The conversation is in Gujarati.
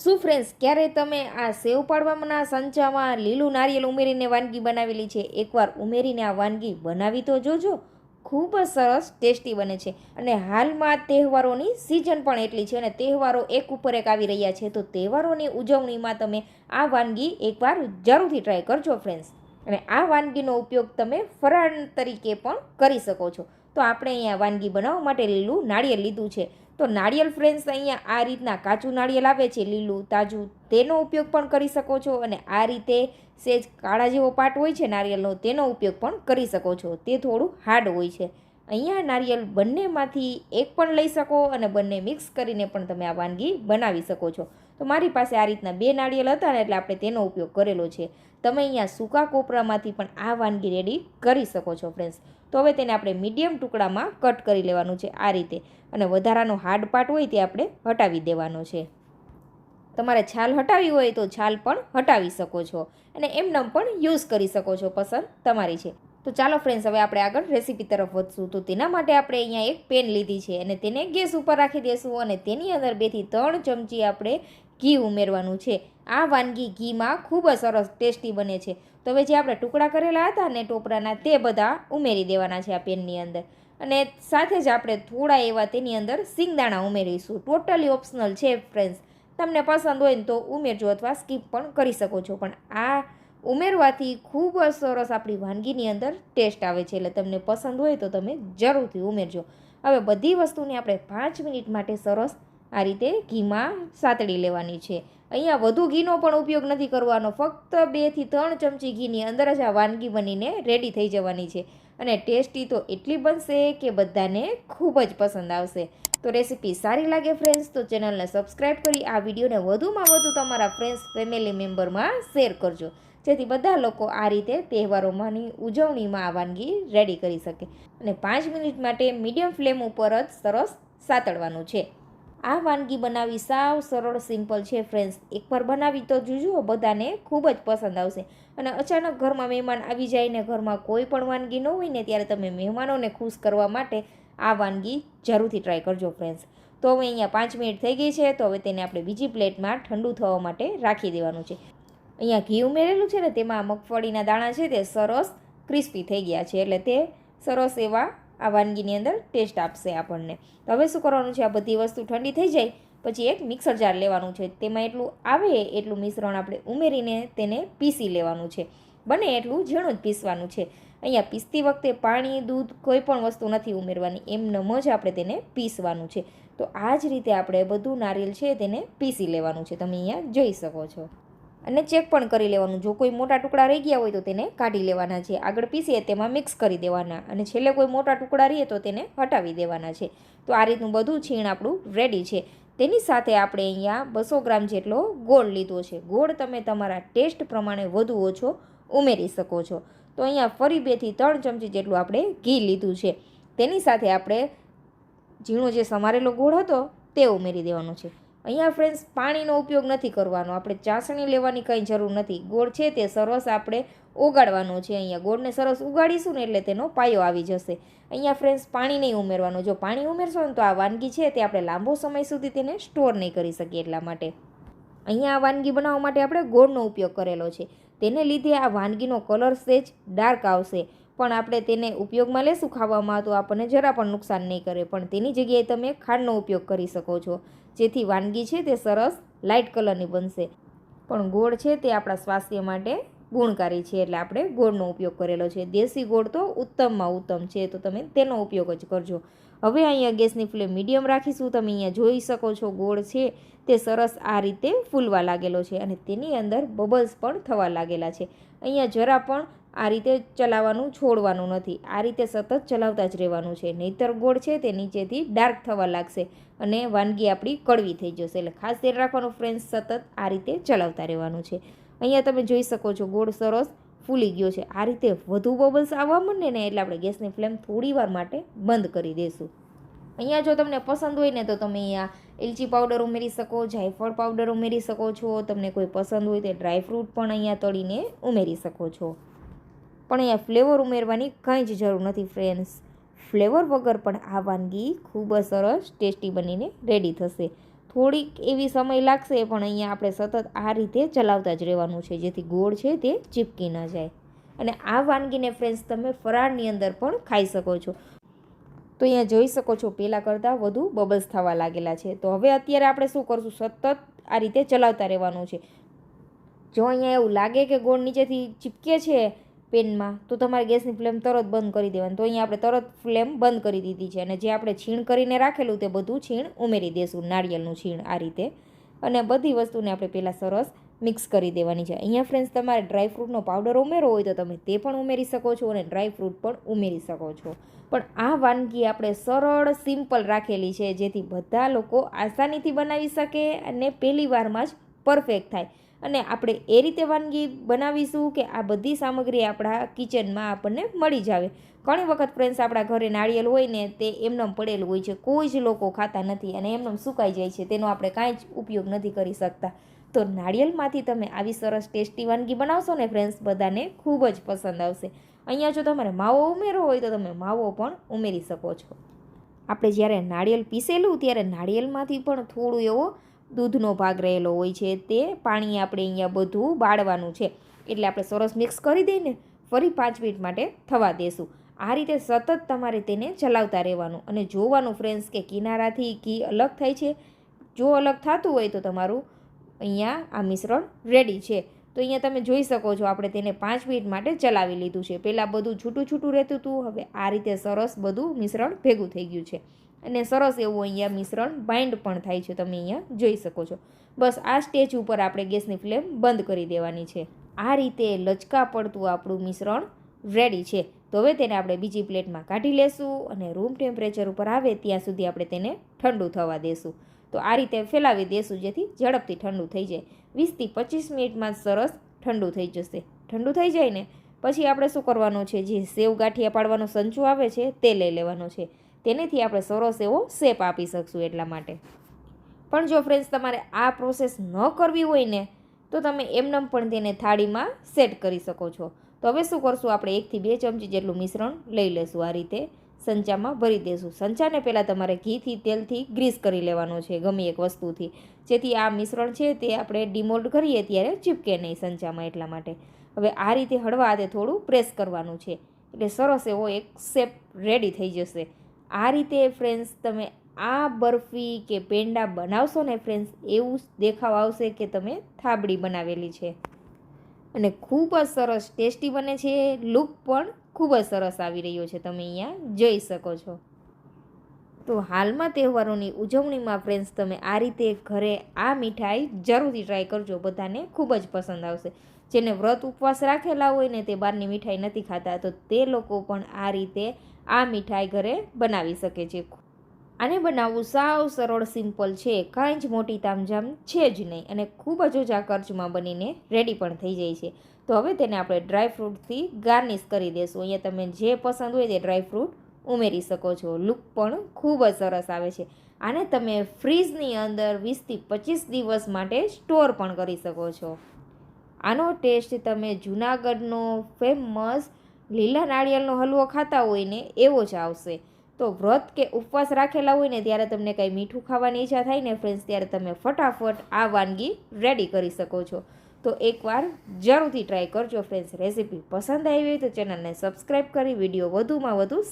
શું ફ્રેન્ડ્સ ક્યારે તમે આ સેવ પાડવાના સંચામાં લીલું નારિયેલ ઉમેરીને વાનગી બનાવેલી છે? એકવાર ઉમેરીને આ વાનગી બનાવી તો જોજો. ખૂબ જ સરસ ટેસ્ટી બને છે. અને હાલમાં તહેવારોની સિઝન પણ એટલી છે અને તહેવારો એક ઉપર એક આવી રહ્યા છે. તો તહેવારોની ઉજવણીમાં તમે આ વાનગી એકવાર જરૂરથી ટ્રાય કરજો ફ્રેન્ડ્સ અને આ વાનગીનો ઉપયોગ તમે ફરાળ તરીકે પણ કરી શકો છો. તો આપણે અહીંયા વાનગી બનાવવા માટે લીલું નાળિયેર લીધું છે. તો નાળિયેર ફ્રેન્ડ્સ અહીંયા આ રીતના કાચું નાળિયેર આવે છે, લીલું, તાજું, તેનો ઉપયોગ પણ કરી શકો છો અને આ રીતે સેજ કાળા જેવો પાટ હોય છે નારિયેળનો તેનો ઉપયોગ પણ કરી શકો છો. તે થોડું હાર્ડ હોય છે. અહીંયા નારિયેળ બંનેમાંથી એક પણ લઈ શકો અને બંને મિક્સ કરીને પણ તમે આ વાનગી બનાવી શકો છો. તો મારી પાસે આ રીતના બે નાળિયેર હતા ને એટલે આપણે તેનો ઉપયોગ કરેલો છે. તમે અહીંયા સૂકા કોપરામાંથી પણ આ વાનગી રેડી કરી શકો છો ફ્રેન્ડ્સ તો હવે તેને આપણે મીડિયમ ટુકડામાં કટ કરી લેવાનું છે આ રીતે. અને વધારાનો હાર્ડ પાર્ટ હોય તે આપણે હટાવી દેવાનો છે. તમારે છાલ હટાવી હોય તો છાલ પણ હટાવી શકો છો. અને એમનેમ પણ યુઝ કરી શકો છો, પસંદ તમારી છે. તો ચાલો ફ્રેન્ડ્સ હવે આપણે આગળ રેસીપી તરફ વધશું. તો તેના માટે આપણે અહીંયા એક પેન લીધી છે. અને તેને ગેસ ઉપર રાખી દઈશું અને તેની અંદર બેથી ત્રણ ચમચી આપણે ઘી ઉમેરવાનું છે. આ વાનગી ઘીમાં ખૂબ જ સરસ ટેસ્ટી બને છે. તો હવે જે આપણે ટુકડા કરેલા હતા ને ટોપરાના તે બધા ઉમેરી દેવાના છે આ પેનની અંદર. અને સાથે જ આપણે થોડા એવા તેની અંદર સિંગદાણા ઉમેરીશું. ટોટલી ઓપ્શનલ છે ફ્રેન્ડ્સ તમને પસંદ હોય ને તો ઉમેરજો અથવા સ્કીપ પણ કરી શકો છો. પણ આ ઉમેરવાથી ખૂબ જ સરસ આપણી વાનગીની અંદર ટેસ્ટ આવે છે. એટલે તમને પસંદ હોય તો તમે જરૂરથી ઉમેરજો. હવે બધી વસ્તુને આપણે પાંચ મિનિટ માટે સરસ આ રીતે ઘીમાં સાતળી લેવાની છે. અહીંયા વધુ ઘીનો પણ ઉપયોગ નથી કરવાનો. ફક્ત બેથી ત્રણ ચમચી ઘીની અંદર જ આ વાનગી બનીને રેડી થઈ જવાની છે. અને ટેસ્ટી તો એટલી બનશે કે બધાને ખૂબ જ પસંદ આવશે. તો રેસીપી સારી લાગે ફ્રેન્ડ્સ તો ચેનલને સબસ્ક્રાઈબ કરી આ વિડીયોને વધુમાં વધુ તમારા ફ્રેન્ડ્સ ફેમિલી મેમ્બરમાં શેર કરજો. જેથી બધા લોકો આ રીતે તહેવારોમાંની ઉજવણીમાં આ વાનગી રેડી કરી શકે. અને પાંચ મિનિટ માટે મીડિયમ ફ્લેમ ઉપર જ સરસ સાતળવાનું છે. આ વાનગી બનાવી સાવ સરળ, સિમ્પલ છે ફ્રેન્ડ્સ એકવાર બનાવી તો જોજો, બધાને ખૂબ જ પસંદ આવશે. અને અચાનક ઘરમાં મહેમાન આવી જાય ને ઘરમાં કોઈ પણ વાનગી ન હોય ને ત્યારે તમે મહેમાનોને ખુશ કરવા માટે આ વાનગી જરૂરથી ટ્રાય કરજો ફ્રેન્ડ્સ તો હવે અહીંયા પાંચ મિનિટ થઈ ગઈ છે, તો હવે તેને આપણે બીજી પ્લેટમાં ઠંડુ થવા માટે રાખી દેવાનું છે. અહીંયા ઘી ઉમેરેલું છે ને, તેમાં મગફળીના દાણા છે તે સરસ ક્રિસ્પી થઈ ગયા છે, એટલે તે સરસ એવા આ વાનગીની અંદર ટેસ્ટ આપશે આપણને. તો હવે શું કરવાનું છે? આ બધી વસ્તુ ઠંડી થઈ જાય, પછી એક મિક્સર જાર લેવાનું છે. તેમાં એટલું આવે, એટલું મિશ્રણ આપણે ઉમેરીને તેને પીસી લેવાનું છે. બને એટલું ઝીણું જ પીસવાનું છે. અહીંયા પીસતી વખતે પાણી, દૂધ કોઈ પણ વસ્તુ નથી ઉમેરવાની. એમનેમ જ આપણે તેને પીસવાનું છે. તો આ જ રીતે આપણે બધું નારિયેળ છે તેને પીસી લેવાનું છે. તમે અહીંયા જોઈ શકો છો. અને ચેક પણ કરી લેવાનું. જો કોઈ મોટા ટુકડા રહી ગયા હોય તો તેને કાઢી લેવાના છે. આગળ પીસીએ તેમાં મિક્સ કરી દેવાના. અને છેલ્લે કોઈ મોટા ટુકડા રહીએ તો તેને હટાવી દેવાના છે. તો આ રીતનું બધું છીણ આપણું રેડી છે. તેની સાથે આપણે અહીંયા બસો ગ્રામ જેટલો ગોળ લીધો છે. ગોળ તમે તમારા ટેસ્ટ પ્રમાણે વધુ ઓછો ઉમેરી શકો છો. તો અહીંયા ફરી બેથી ત્રણ ચમચી જેટલું આપણે ઘી લીધું છે. તેની સાથે આપણે ઝીણો જે સમારેલો ગોળ હતો તે ઉમેરી દેવાનો છે. અહીંયા ફ્રેન્ડ્સ પાણીનો ઉપયોગ નથી કરવાનો. આપણે ચાસણી લેવાની કંઈ જરૂર નથી. ગોળ છે તે સરસ આપણે ઓગાળવાનો છે. અહીંયા ગોળને સરસ ઉગાડીશું ને એટલે તેનો પાયો આવી જશે. અહીંયા ફ્રેન્ડ્સ પાણી નહીં ઉમેરવાનું. જો પાણી ઉમેરશો ને તો આ વાનગી છે તે આપણે લાંબો સમય સુધી તેને સ્ટોર નહીં કરી શકીએ એટલા માટે. અહીંયા આ વાનગી બનાવવા માટે આપણે ગોળનો ઉપયોગ કરેલો છે. તેને લીધે આ વાનગીનો કલર સેજ ડાર્ક આવશે. પણ આપણે તેને ઉપયોગમાં લેશું ખાવામાં તો આપણને જરા પણ નુકસાન નહીં કરે. પણ તેની જગ્યાએ તમે ખાંડનો ઉપયોગ કરી શકો છો. જેથી વાનગી છે તે સરસ લાઇટ કલરની બનશે. પણ ગોળ છે તે આપણા સ્વાસ્થ્ય માટે ગુણકારી છે. એટલે આપણે ગોળનો ઉપયોગ કરેલો છે. દેશી ગોળ તો ઉત્તમમાં ઉત્તમ છે, તો તમે તેનો ઉપયોગ જ કરજો. હવે અહીંયા ગેસની ફ્લેમ મીડિયમ રાખીશું. તમે અહીંયા જોઈ શકો છો ગોળ છે તે સરસ આ રીતે ફૂલવા લાગેલો છે અને તેની અંદર બબલ્સ પણ થવા લાગેલા છે. અહીંયા જરા પણ આ રીતે ચલાવવાનું છોડવાનું નથી. આ રીતે સતત ચલાવતા જ રહેવાનું છે. નહીતર ગોળ છે તે નીચેથી ડાર્ક થવા લાગશે અને વાનગી આપણી કડવી થઈ જશે. એટલે ખાસ ધ્યાન રાખવાનું ફ્રેન્ડ્સ સતત આ રીતે ચલાવતા રહેવાનું છે. અહીંયા તમે જોઈ શકો છો ગોળ સરસ ફૂલી ગયો છે. આ રીતે વધુ બબલ્સ આવવા માંડે ને એટલે આપણે ગેસની ફ્લેમ થોડી વાર માટે બંધ કરી દઈશું. અહીંયા જો તમને પસંદ હોય ને તો તમે અહીંયા એલચી પાવડર ઉમેરી શકો, જાયફળ પાવડર ઉમેરી શકો છો. તમને કોઈ પસંદ હોય તો ડ્રાયફ્રૂટ પણ અહીંયા તળીને ઉમેરી શકો છો. પણ અહીંયા ફ્લેવર ઉમેરવાની કંઈ જ જરૂર નથી ફ્રેન્ડ્સ ફ્લેવર વગર પણ આ વાનગી ખૂબ જ સરસ ટેસ્ટી બનીને રેડી થશે. થોડીક એવી સમય લાગશે, પણ અહીંયા આપણે સતત આ રીતે ચલાવતા જ રહેવાનું છે, જેથી ગોળ છે તે ચીપકી ન જાય. અને આ વાનગીને ફ્રેન્ડ્સ તમે ફરાળની અંદર પણ ખાઈ શકો છો. તો અહીંયા જોઈ શકો છો પહેલાં કરતાં વધુ બબલ્સ થવા લાગેલા છે. તો હવે અત્યારે આપણે શું કરશું? સતત આ રીતે ચલાવતા રહેવાનું છે. જો અહીંયા એવું લાગે કે ગોળ નીચેથી ચીપકે છે પેનમાં, તો તમારે ગેસની ફ્લેમ તરત બંધ કરી દેવાની. તો અહીંયા આપણે તરત ફ્લેમ બંધ કરી દીધી છે. અને જે આપણે છીણ કરીને રાખેલું તે બધું છીણ ઉમેરી દઈશું નાળિયેરનું છીણ આ રીતે. અને બધી વસ્તુને આપણે પહેલાં સરસ મિક્સ કરી દેવાની છે. અહીંયા ફ્રેન્ડ્સ તમારે ડ્રાયફ્રૂટનો પાવડર ઉમેરવો હોય તો તમે તે પણ ઉમેરી શકો છો અને ડ્રાયફ્રૂટ પણ ઉમેરી શકો છો. પણ આ વાનગી આપણે સરળ સિમ્પલ રાખેલી છે, જેથી બધા લોકો આસાનીથી બનાવી શકે અને પહેલી વારમાં જ પરફેક્ટ થાય. અને આપણે એ રીતે વાનગી બનાવીશું કે આ બધી સામગ્રી આપણા કિચનમાં આપણને મળી જાવે. ઘણી વખત ફ્રેન્ડ્સ આપણા ઘરે નાળિયેર હોય ને તે એમનેમ પડેલું હોય છે. કોઈ જ લોકો ખાતા નથી અને એમનેમ સુકાઈ જાય છે. તેનો આપણે કાંઈ જ ઉપયોગ નથી કરી શકતા. તો નાળિયેરમાંથી તમે આવી સરસ ટેસ્ટી વાનગી બનાવશો ને ફ્રેન્ડ્સ બધાને ખૂબ જ પસંદ આવશે. અહીંયા જો તમારે માવો ઉમેરવો હોય તો તમે માવો પણ ઉમેરી શકો છો. આપણે જ્યારે નાળિયેર પીસેલું ત્યારે નાળિયેરમાંથી પણ થોડું એવો દૂધનો ભાગ રહેલો હોય છે તે પાણી આપણે અહીંયા બધું બાળવાનું છે. એટલે આપણે સરસ મિક્સ કરી દઈને ફરી પાંચ મિનિટ માટે થવા દેશું. આ રીતે સતત તમારે તેને ચલાવતા રહેવાનું. અને જોવાનું ફ્રેન્ડ્સ કે કિનારાથી ઘી અલગ થાય છે. જો અલગ થતું હોય તો તમારું અહીંયા આ મિશ્રણ રેડી છે. તો અહીંયા તમે જોઈ શકો છો, આપણે તેને પાંચ મિનિટ માટે ચલાવી લીધું છે. પહેલાં બધું છૂટું છૂટું રહેતું હતું, હવે આ રીતે સરસ બધું મિશ્રણ ભેગું થઈ ગયું છે. અને સરસ એવું અહીંયા મિશ્રણ બાઇન્ડ પણ થાય છે, તમે અહીંયા જોઈ શકો છો. બસ આ સ્ટેજ ઉપર આપણે ગેસની ફ્લેમ બંધ કરી દેવાની છે. આ રીતે લચકા પડતું આપણું મિશ્રણ રેડી છે. તો હવે તેને આપણે બીજી પ્લેટમાં કાઢી લેશું અને રૂમ ટેમ્પરેચર ઉપર આવે ત્યાં સુધી આપણે તેને ઠંડુ થવા દેશું. તો આ રીતે ફેલાવી દેશું જેથી ઝડપથી ઠંડુ થઈ જાય. વીસથી પચીસ મિનિટમાં સરસ ઠંડુ થઈ જશે. ઠંડુ થઈ જાય ને પછી આપણે શું કરવાનું છે? જે સેવ ગાંઠિયા પાડવાનો સંચો આવે છે તે લઈ લેવાનો છે. તેનેથી આપણે સરસ એવો શેપ આપી શકશું એટલા માટે. પણ જો ફ્રેન્ડ્સ તમારે આ પ્રોસેસ ન કરવી હોય ને, તો તમે એમનેમ પણ તેને થાળીમાં સેટ કરી શકો છો. તો હવે શું કરશું? આપણે એકથી બે ચમચી જેટલું મિશ્રણ લઈ લેશું આ રીતે. સંચામાં ભરી દેશું. સંચાને પહેલાં તમારે ઘીથી, તેલથી ગ્રીસ કરી લેવાનો છે ગમે એક વસ્તુથી. જેથી આ મિશ્રણ છે તે આપણે ડિમોલ્ડ કરીએ ત્યારે ચીપકે નહીં સંચામાં એટલા માટે. હવે આ રીતે હળવા હાથે થોડું પ્રેસ કરવાનું છે. એટલે સરસ એવો એક શેપ રેડી થઈ જશે. આ રીતે ફ્રેન્ડ્સ તમે આ બરફી કે પેંડા બનાવશો ને ફ્રેન્ડ્સ એવું દેખાવ આવશે કે તમે થાબડી બનાવેલી છે. અને ખૂબ જ સરસ ટેસ્ટી બને છે. લુક પણ ખૂબ જ સરસ આવી રહ્યો છે. તમે અહીંયા જોઈ શકો છો. તો હાલમાં તહેવારોની ઉજવણીમાં ફ્રેન્ડ્સ તમે આ રીતે ઘરે આ મીઠાઈ જરૂરથી ટ્રાય કરજો. બધાને ખૂબ જ પસંદ આવશે. જેને વ્રત ઉપવાસ રાખેલા હોય ને તે બહારની મીઠાઈ નથી ખાતા, તો તે લોકો પણ આ રીતે આ મીઠાઈ ઘરે બનાવી શકે છે. આને બનાવવું સાવ સરળ, સિમ્પલ છે. કાંઈ જ મોટી તામઝામ છે જ નહીં અને ખૂબ જ ઓછા ખર્ચમાં બનીને રેડી પણ થઈ જાય છે. તો હવે તેને આપણે ડ્રાયફ્રૂટથી ગાર્નિશ કરી દઈશું અહીંયા તમે જે પસંદ હોય તે ડ્રાયફ્રૂટ ઉમેરી શકો છો. લુક પણ ખૂબ જ સરસ આવે છે. આને તમે ફ્રીજની અંદર વીસથી પચીસ દિવસ માટે સ્ટોર પણ કરી શકો છો. આનો ટેસ્ટ તમે જૂનાગઢનો ફેમસ લીલા નાળિયેરનો હલવો ખાતા હોય ને એવો જ આવશે. તો વ્રત કે ઉપવાસ રાખેલા હોય ને ત્યારે તમને કંઈ મીઠું ખાવાની ઈચ્છા થાય ને ફ્રેન્ડ્સ ત્યારે તમે ફટાફટ આ વાનગી રેડી કરી શકો છો. તો એકવાર જરૂરથી ટ્રાય કરજો ફ્રેન્ડ્સ રેસીપી પસંદ આવી હોય તો ચેનલને સબસ્ક્રાઈબ કરી વીડિયો વધુમાં વધુ